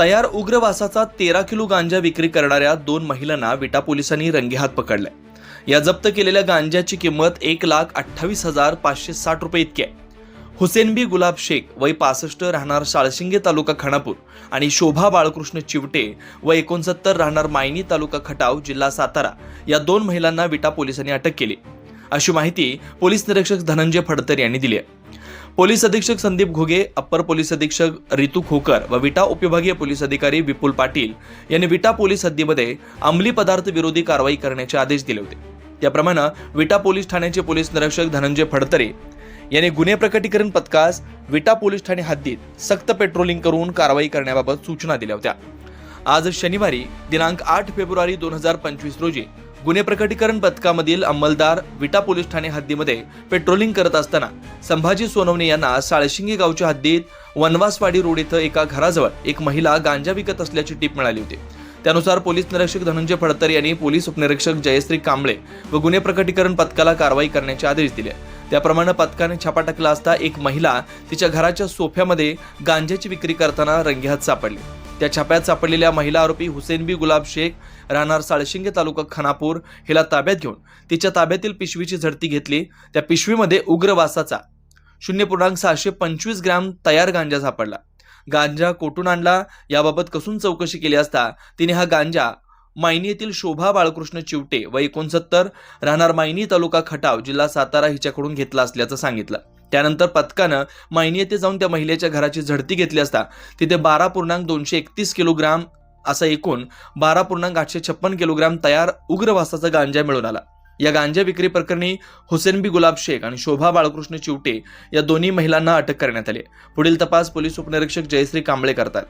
तयार उग्रवासाचा तेरा किलो गांजा विक्री करणाऱ्या दोन महिलांना विटा पोलिसांनी रंगेहात पकडलंय. या जप्त केलेल्या गांजाची किंमत एक लाख अठ्ठावीस हजार पाचशे साठ रुपये इतकी आहे. हुसेनबी गुलाब शेख वय पासष्ट राहणार साळशिंगे तालुका खानापूर आणि शोभा बाळकृष्ण चिवटे व एकोणसत्तर राहणार मायनी तालुका खटाव जिल्हा सातारा या दोन महिलांना विटा पोलिसांनी अटक केली. अशी माहिती पोलीस निरीक्षक धनंजय फडतर यांनी दिली आहे. पोलीस अधीक्षक संदीप घोगे अप्पर पोलीस अधीक्षक रितू खोकर व विटा उपविभागीय पोलीस अधिकारी विपुल पाटील यांनी विटा पोलीस हद्दीमध्ये अंमली पदार्थ विरोधी कारवाई करण्याचे आदेश दिले होते. त्याप्रमाणे विटा पोलीस ठाण्याचे पोलीस निरीक्षक धनंजय फडतरे यांनी गुन्हे प्रकटीकरण पथकास विटा पोलीस ठाणे हद्दीत सक्त पेट्रोलिंग करून कारवाई करण्याबाबत सूचना दिल्या होत्या. आज शनिवारी दिनांक आठ फेब्रुवारी दोन हजार पंचवीस रोजी गुन्हे प्रकटीकरण पथकामधील अंमलदार विटा पोलीस ठाणे हद्दीमध्ये पेट्रोलिंग करत असताना संभाजी सोनवणे यांना साळशिंगे गावच्या हद्दीत वनवासवाडी रोड इथं एका घराजवळ एक महिला गांजा विकत असल्याची टीप मिळाली होती. त्यानुसार पोलीस निरीक्षक धनंजय फडतर यांनी पोलीस उपनिरीक्षक जयश्री कांबळे व गुन्हे प्रकटीकरण पथकाला कारवाई करण्याचे आदेश दिले. त्याप्रमाणे पथकाने छापा टाकला असता एक महिला तिच्या घराच्या सोफ्यामध्ये गांजाची विक्री करताना रंगेहात सापडली. त्या छाप्यात सापडलेल्या महिला आरोपी हुसेनबी गुलाब शेख राहणार साळशिंगे तालुका खानापूर हिला ताब्यात घेऊन तिच्या ताब्यातील पिशवीची झडती घेतली. त्या पिशवीमध्ये उग्र वासाचा शून्य पूर्णांक सहाशे पंचवीस ग्रॅम तयार गांजा सापडला. गांजा कोठून आणला? याबाबत कसून चौकशी केली असता तिने हा गांजा मायनी येथील शोभा बाळकृष्ण चिवटे व एकोणसत्तर राहणार मायनी तालुका खटाव जिल्हा सातारा हिच्याकडून घेतला असल्याचं सांगितलं. त्यानंतर पथकानं मैनी येथे जाऊन त्या महिलेच्या घराची झडती घेतली असता तिथे बारा पूर्णांक दोनशे एकतीस किलोग्राम असा एकूण बारा पूर्णांक आठशे छप्पन किलोग्राम तयार उग्रवासाचा गांजा मिळून आला. या गांजा विक्री प्रकरणी हुसेनबी गुलाब शेख आणि शोभा बाळकृष्ण चिवटे या दोन्ही महिलांना अटक करण्यात आली पुढील तपास पोलीस उपनिरीक्षक जयश्री कांबळे करतात.